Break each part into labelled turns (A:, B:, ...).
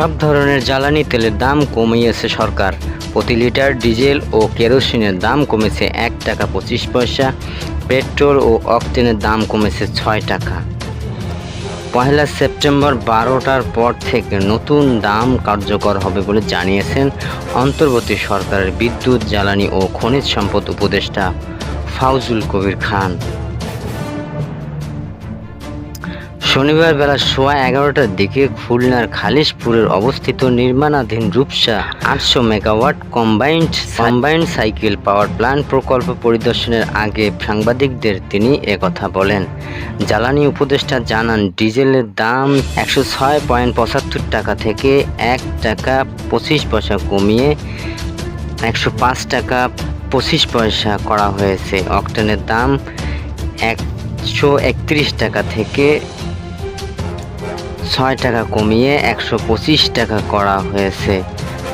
A: সব ধরনের জ্বালানি তেলের দাম কমিয়েছে সরকার। প্রতি লিটার ডিজেল ও কেরোসিনের দাম কমেছে এক টাকা পঁচিশ পয়সা, পেট্রোল ও অক্টেনের দাম কমেছে ছয় টাকা। পয়লা সেপ্টেম্বর বারোটার পর থেকে নতুন দাম কার্যকর হবে বলে জানিয়েছেন অন্তর্বর্তী সরকারের বিদ্যুৎ, জ্বালানি ও খনিজ সম্পদ উপদেষ্টা ফাউজুল কবির খান। শনিবার বেলা সোয়া এগারোটার দিকে খুলনার খালিশপুরের অবস্থিত নির্মাণাধীন রূপসা আটশো megawatt combined combined cycle power plant প্রকল্প পরিদর্শনের আগে সাংবাদিকদের তিনি একথা বলেন। জ্বালানি উপদেষ্টা জানান, ডিজেলের দাম একশো ছয় পয়েন্ট পঁচাত্তর টাকা থেকে এক টাকা পঁচিশ পয়সা কমিয়ে একশো পাঁচ টাকা পঁচিশ পয়সা করা হয়েছে। অক্টেনের দাম একশো একত্রিশ টাকা থেকে ছয় টাকা কমিয়ে একশো পঁচিশ টাকা করা হয়েছে।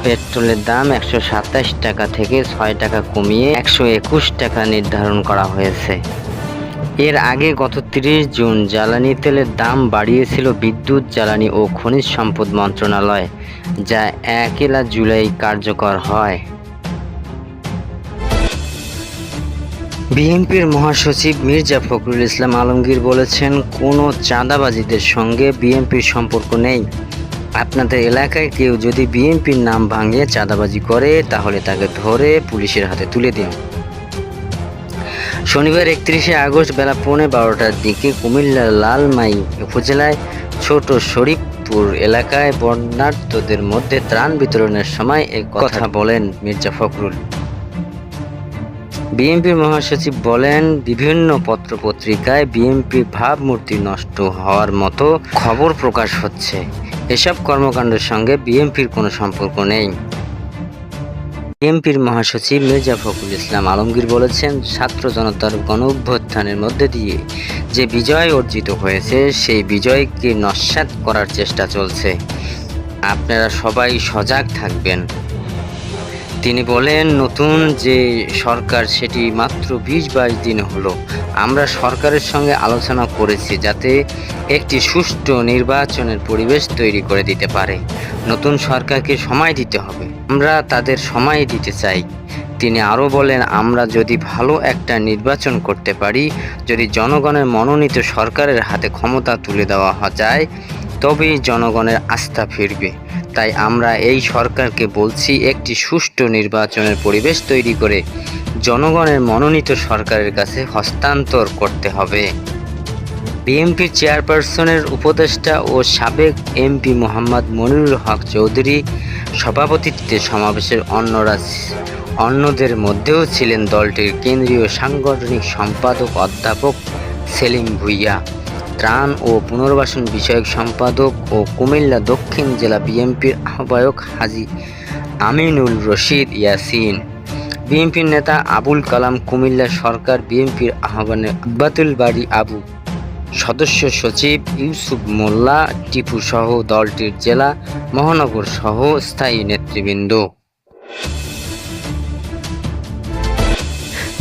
A: পেট্রোলের দাম একশো সাতাশ টাকা থেকে ছয় টাকা কমিয়ে একশো একুশ টাকা নির্ধারণ করা হয়েছে। এর আগে গত তিরিশ জুন জ্বালানি তেলের দাম বাড়িয়েছিল বিদ্যুৎ, জ্বালানি ও খনিজ সম্পদ মন্ত্রণালয়, যা একেলা জুলাই কার্যকর হয়। বিএনপির মহাসচিব মির্জা ফখরুল ইসলাম আলমগীর বলেছেন, কোনো চাঁদাবাজিদের সঙ্গে বিএনপির সম্পর্ক নেই। আপনাদের এলাকায় কেউ যদি বিএনপির নাম ভাঙিয়ে চাঁদাবাজি করে, তাহলে তাকে ধরে পুলিশের হাতে তুলে দিন। শনিবার একত্রিশে আগস্ট বেলা পৌনে বারোটার দিকে কুমিল্লার লালমাই উপজেলায় ছোট শরীফপুর এলাকায় বন্যার্থদের মধ্যে ত্রাণ বিতরণের সময় এ কথা বলেন মির্জা ফখরুল। বিএনপির মহাসচিব বলেন, বিভিন্ন পত্রপত্রিকায় বিএনপি ভাবমূর্তি নষ্ট হওয়ার মতো খবর প্রকাশ হচ্ছে। এসব কর্মকাণ্ডের সঙ্গে বিএনপির কোনো সম্পর্ক নেই। বিএনপির মহাসচিব মির্জা ফখরুল ইসলাম আলমগীর বলেছেন, ছাত্র জনতার গণ অভ্যুত্থানের মধ্যে দিয়ে যে বিজয় অর্জিত হয়েছে, সেই বিজয়কে নস্যাৎ করার চেষ্টা চলছে। আপনারা সবাই সজাগ থাকবেন। তিনি বলেন, নতুন যে সরকার, সেটি মাত্র বিশ বাইশ দিন হলো। আমরা সরকারের সঙ্গে আলোচনা করেছি যাতে একটি সুষ্ঠু নির্বাচনের পরিবেশ তৈরি করে দিতে পারে। নতুন সরকারকে সময় দিতে হবে। আমরা তাদের সময় দিতে চাই। তিনি আরও বলেন, আমরা যদি ভালো একটা নির্বাচন করতে পারি, যদি জনগণের মনোনীত সরকারের হাতে ক্ষমতা তুলে দেওয়া যায়, তবেই জনগণের আস্থা ফিরবে। তাই আমরা এই সরকারকে বলছি একটি সুষ্ঠু নির্বাচনের পরিবেশ তৈরি করে জনগণের মনোনীত সরকারের কাছে হস্তান্তর করতে হবে। বিএনপি চেয়ারপারসনের উপদেষ্টা ও সাবেক এমপি মোহাম্মদ মনিরুল হক চৌধুরী সভাপতিত্বে সমাবেশের অন্যরা অন্যদের মধ্যেও ছিলেন দলটির কেন্দ্রীয় সাংগঠনিক সম্পাদক অধ্যাপক সেলিম ভুইয়া। ত্রাণ ও পুনর্বাসন বিষয়ক সম্পাদক ও কুমিল্লা দক্ষিণ জেলা বিএনপির আহ্বায়ক হাজি আমিনুল রশিদ ইয়াসিন। বিএনপির নেতা আবুল কালাম কুমিল্লা সরকার বিএনপির আহ্বানে আব্বাতুল বাড়ি আবু। সদস্য সচিব ইউসুফ মোল্লা, টিপু সহ দলটির জেলা মহানগর সহ স্থায়ী নেতৃবৃন্দ।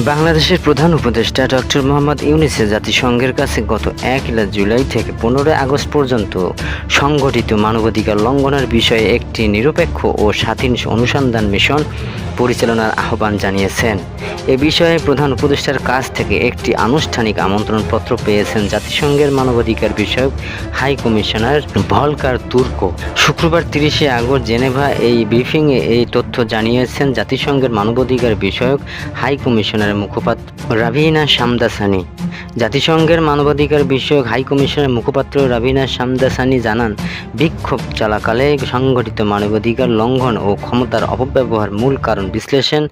A: বাংলাদেশের প্রধান উপদেষ্টা ডক্টর মোহাম্মদ ইউনিসে জাতিসংঘের কাছে গত এক জুলাই থেকে পনেরোই আগস্ট পর্যন্ত সংগঠিত মানবাধিকার লঙ্ঘনের বিষয়ে একটি নিরপেক্ষ ও স্বাধীন অনুসন্ধান মিশন পরিচালনার আহ্বান জানিয়েছেন। এ বিষয়ে প্রধান উপদেষ্টার কাছ থেকে একটি আনুষ্ঠানিক আমন্ত্রণপত্র পেয়েছেন জাতিসংঘের মানবাধিকার বিষয়ক হাই কমিশনার ভলকার তুর্ক। শুক্রবার তিরিশে আগস্ট জেনেভা এই ব্রিফিংয়ে এই তথ্য জানিয়েছেন জাতিসংঘের মানবাধিকার বিষয়ক হাই কমিশনারের মুখপাত্র রাভিনা শামদাসানি জাতিসংঘের মানবাধিকার বিষয়ক হাই কমিশনের মুখপাত্র রাভিনা শামদাসানি জানান, বিক্ষোভ চলাকালে সংগঠিত মানবাধিকার লঙ্ঘন ও ক্ষমতার অপব্যবহার মূল কারণ বিশ্লেষণ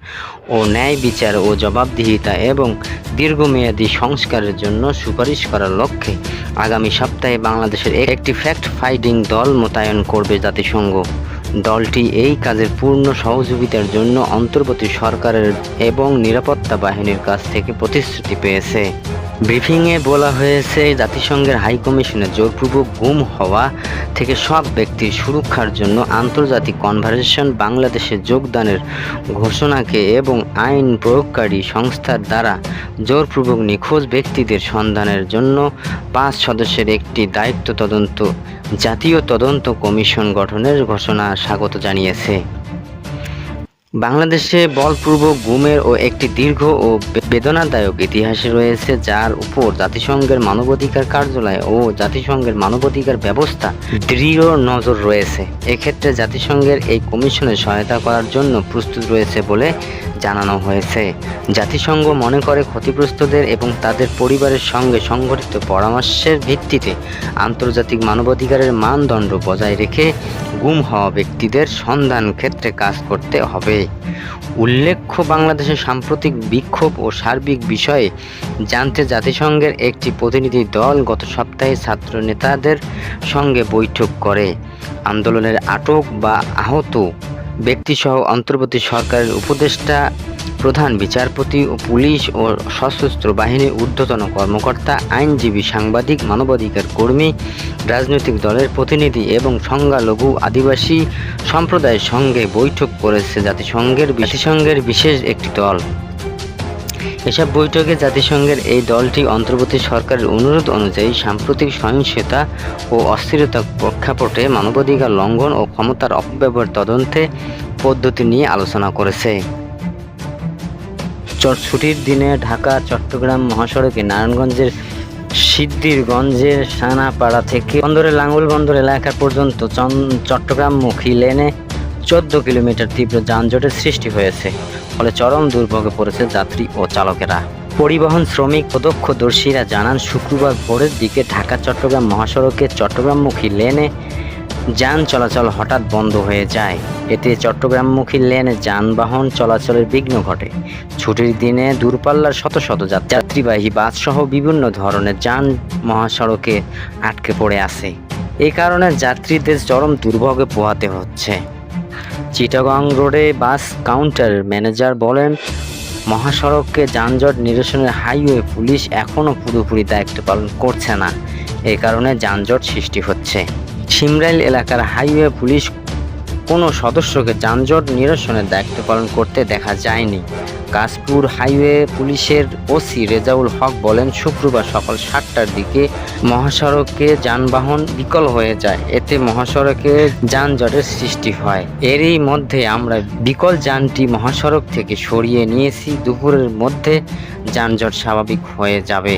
A: ও ন্যায় বিচার ও জবাবদিহিতা এবং দীর্ঘমেয়াদী সংস্কারের জন্য সুপারিশ করার লক্ষ্যে আগামী সপ্তাহে বাংলাদেশের একটি ফ্যাক্ট ফাইডিং দল মোতায়েন করবে জাতিসংঘ। দলটি এই কাজের পূর্ণ সহযোগিতার জন্য অন্তর্বর্তী সরকারের এবং নিরাপত্তা বাহিনীর কাছ থেকে প্রতিশ্রুতি পেয়েছে। ব্রিফিংয়ে বলা হয়েছে, জাতিসংঘের হাই কমিশনে জোরপূর্বক গুম হওয়া থেকে সব ব্যক্তির সুরক্ষার জন্য আন্তর্জাতিক কনভারেশন বাংলাদেশে যোগদানের ঘোষণাকে এবং আইন প্রয়োগকারী সংস্থার দ্বারা জোরপূর্বক নিখোঁজ ব্যক্তিদের সন্ধানের জন্য পাঁচ সদস্যের একটি দায়িত্ব তদন্ত, জাতীয় তদন্ত কমিশন গঠনের ঘোষণা স্বাগত জানিয়েছে। বাংলাদেশে বলপূর্ব গুমের ও একটি দীর্ঘ ও বেদনাদায়ক ইতিহাস রয়েছে, যার উপর জাতিসংঘের মানবাধিকার কার্যালয় ও জাতিসংঘের মানবাধিকার ব্যবস্থা দৃঢ় নজর রয়েছে। এক্ষেত্রে জাতিসংঘের এই কমিশনের সহায়তা করার জন্য প্রস্তুত রয়েছে বলে জানানো হয়েছে। জাতিসংঘ মনে করে ক্ষতিগ্রস্তদের এবং তাদের পরিবারের সঙ্গে সংগঠিত পরামর্শের ভিত্তিতে আন্তর্জাতিক মানবাধিকারের মানদণ্ড বজায় রেখে গুম হওয়া ব্যক্তিদের সন্ধান ক্ষেত্রে কাজ করতে হবে। উল্লেখ্য, বাংলাদেশের সাম্প্রতিক বিক্ষোভ ও সার্বিক বিষয়ে জানতে জাতিসংঘের একটি প্রতিনিধি দল গত সপ্তাহে ছাত্র নেতাদের সঙ্গে বৈঠক করে। আন্দোলনের আটক বা আহত ব্যক্তিসহ অন্তর্বর্তী সরকারের উপদেষ্টা, প্রধান বিচারপতি ও পুলিশ ও সশস্ত্র বাহিনীর ঊর্ধ্বতন কর্মকর্তা, আইনজীবী, সাংবাদিক, মানবাধিকার কর্মী, রাজনৈতিক দলের প্রতিনিধি এবং সংজ্ঞালঘু আদিবাসী সম্প্রদায়ের সঙ্গে বৈঠক করেছে জাতিসংঘের জাতিসংঘের বিশেষ একটি দল। এসব বৈঠকে জাতিসংঘের এই দলটি অন্তর্বর্তী সরকারের অনুরোধ অনুযায়ী সাম্প্রতিক সহিংসতা ও অস্থিরতা প্রেক্ষাপটে মানবাধিকার লঙ্ঘন ও ক্ষমতার অপব্যবহার তদন্তে পদ্ধতি নিয়ে আলোচনা করেছে। ছুটির দিনে ঢাকা, চট্টগ্রাম মহাসড়কে নারায়ণগঞ্জের সিদ্ধিরগঞ্জের সানাপাড়া থেকে বন্দরের লাঙ্গল বন্দর এলাকা পর্যন্ত চট্টগ্রামমুখী লেনে চোদ্দ কিলোমিটার তীব্র যানজটের সৃষ্টি হয়েছে, ফলে চরম দুর্ভোগে পড়েছে যাত্রী ও চালকেরা। পরিবহন শ্রমিক, প্রত্যক্ষদর্শীরা জানান, শুক্রবার ভোরের দিকে ঢাকা চট্টগ্রাম মহাসড়কে চট্টগ্রামমুখী লেনে যান চলাচল হঠাৎ বন্ধ হয়ে যায়। এতে চট্টগ্রামমুখী লেনে যানবাহন চলাচলের বিঘ্ন ঘটে। ছুটির দিনে দূরপাল্লার শত শত যাত- যাত্রীবাহী বাস সহ বিভিন্ন ধরনের যান মহাসড়কে আটকে পড়ে আছে। এই কারণে যাত্রীদের চরম দুর্ভোগে পোহাতে হচ্ছে। চিটাগং রোডে বাস কাউন্টার ম্যানেজার বলেন, মহাসড়ককে যানজট নিরসনের হাইওয়ে পুলিশ এখনও পুরোপুরি দায়িত্ব পালন করছে না। এ কারণে যানজট সৃষ্টি হচ্ছে। সিমরাইল এলাকার হাইওয়ে পুলিশ কোনো সদস্যকে যানজট নিরসনের দায়িত্ব পালন করতে দেখা যায়নি। কাশপুর হাইওয়ে পুলিশের ওসি রেজাউল হক বলেন, শুক্রবার সকাল সাতটার দিকে মহাসড়কে যানবাহন বিকল হয়ে যায়। এতে মহাসড়কে যানজটের সৃষ্টি হয়। এরই মধ্যে আমরা বিকল যানটি মহাসড়ক থেকে সরিয়ে নিয়েছি। দুপুরের মধ্যে যানজট স্বাভাবিক হয়ে যাবে।